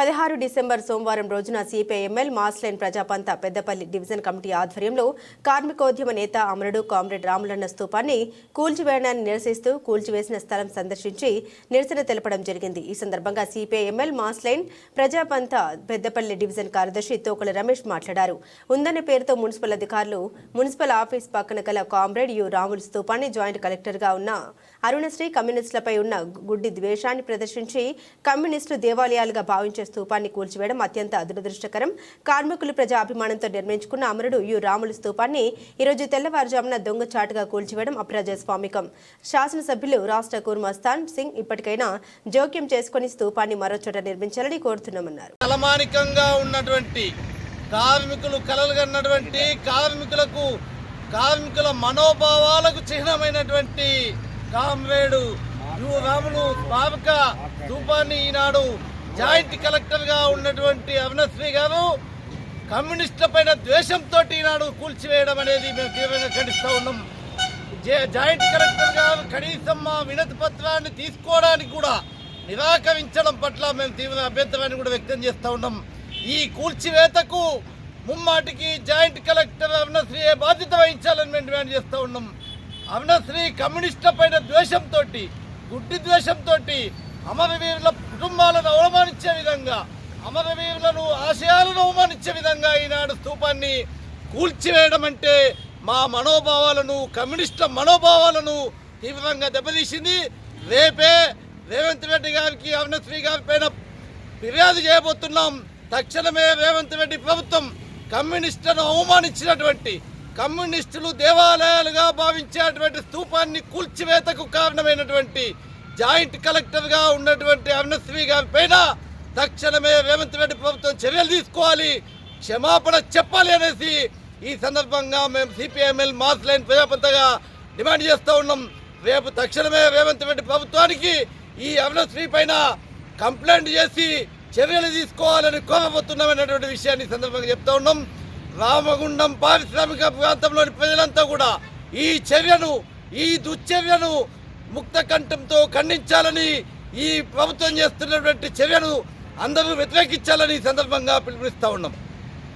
పదహారు డిసెంబర్ సోమవారం రోజున CPIML Mass Line Praja Pantha Peddapalli division committee ఆధ్వర్యంలో కార్మికోద్యమ నేత అమరుడు కామ్రేడ్ రాములన్న స్థూపాన్ని కూల్చివేయడాన్ని నిరసిస్తూ కూల్చివేసిన స్థలం సందర్శించి నిరసన తెలపడం జరిగింది. ఈ సందర్భంగా CPIML Mass Line Praja Pantha Peddapalli division కార్యదర్శి తోకల రమేష్ మాట్లాడారు. ఉందనే పేరుతో మున్సిపల్ అధికారులు మున్సిపల్ ఆఫీస్ పక్కన గల కామ్రేడ్ యు. రాములు స్థూపాన్ని జాయింట్ కలెక్టర్గా ఉన్న అరుణశ్రీ కమ్యూనిస్టులపై ఉన్న గుడ్డి ద్వేషాన్ని ప్రదర్శించి కమ్యూనిస్టులు దేవాలయాలుగా భావించే స్తూపాన్ని కూల్చివేయడం అత్యంత దురదృష్టకరం. కార్మికులు ప్రజా అభిమానంతో నిర్మించుకున్న అమరుడు యు. రాములు స్తూపాన్ని ఈరోజు తెల్లవారుజామున దొంగచాటుగా కూల్చివేయడం అప్రజాస్వామికం. శాసనసభ్యులు రాష్ట్ర కుర్మస్తాన్ సింగ్ ఇప్పటికైనా జోక్యం చేసుకుని స్తూపాన్ని మరో చోట నిర్మించాలని కోరుతున్నామన్నారు. తలమానికంగా ఉన్నటువంటి కార్మికులు కలలుగన్నటువంటి కార్మికులకు కార్మికుల మనోభావాలకు చిహ్నమైనటువంటి కామ్రేడు రాములు స్మారక స్థూపాన్ని ఈనాడు జాయింట్ కలెక్టర్గా ఉన్నటువంటి అవినశ్రీ గారు కమ్యూనిస్టుల పైన ద్వేషంతో ఈనాడు కూల్చివేయడం అనేది మేము తీవ్రంగా ఖండిస్తూ ఉన్నాం. జాయింట్ కలెక్టర్ గారు కనీసం మా వినతి పత్రాన్ని తీసుకోవడానికి కూడా నిరాకరించడం పట్ల మేము తీవ్ర అభ్యంతరాన్ని కూడా వ్యక్తం చేస్తూ ఉన్నాం. ఈ కూల్చివేతకు ముమ్మాటికి జాయింట్ కలెక్టర్ అవినశ్రీ బాధ్యత వహించాలని మేము డిమాండ్ చేస్తూ ఉన్నాం. అవినశ్రీ కమ్యూనిస్టుల పైన ద్వేషంతో గుడ్డి ద్వేషంతో అమరవీరుల కుటుంబాలను అవమానించే విధంగా అమరవీరులను ఆశయాలను అవమానించే విధంగా ఈనాడు స్థూపాన్ని కూల్చివేయడం అంటే మా మనోభావాలను కమ్యూనిస్టుల మనోభావాలను తీవ్రంగా దెబ్బతీసింది. రేపే రేవంత్ రెడ్డి గారికి అరుణశ్రీ గారి పైన ఫిర్యాదు చేయబోతున్నాం. తక్షణమే రేవంత్ రెడ్డి ప్రభుత్వం కమ్యూనిస్టులను అవమానించినటువంటి కమ్యూనిస్టులు దేవాలయాలుగా భావించేటువంటి స్థూపాన్ని కూల్చివేతకు కారణమైనటువంటి జాయింట్ కలెక్టర్గా ఉన్నటువంటి అరుణశ్రీ గారి పైన తక్షణమే రేవంత్ రెడ్డి ప్రభుత్వం చర్యలు తీసుకోవాలి క్షమాపణ చెప్పాలి అనేసి ఈ సందర్భంగా మేము సిపిఎంఎల్ మాస్ లైన్ ప్రజాపంతగా డిమాండ్ చేస్తూ ఉన్నాం. రేపు తక్షణమే రేవంత్ రెడ్డి ప్రభుత్వానికి ఈ అవినశ్రీ పైన కంప్లైంట్ చేసి చర్యలు తీసుకోవాలని కోరబోతున్నామనేటువంటి విషయాన్ని సందర్భంగా చెప్తా ఉన్నాం. రామగుండం పారిశ్రామిక ప్రాంతంలోని ప్రజలంతా కూడా ఈ చర్యను ఈ దుశ్చర్యను ముక్త కంఠంతో ఖండించాలని ఈ ప్రభుత్వం చేస్తున్నటువంటి చర్యను అందరూ వ్యతిరేకించాలని ఈ సందర్భంగా పిలుపునిస్తా ఉన్నాం.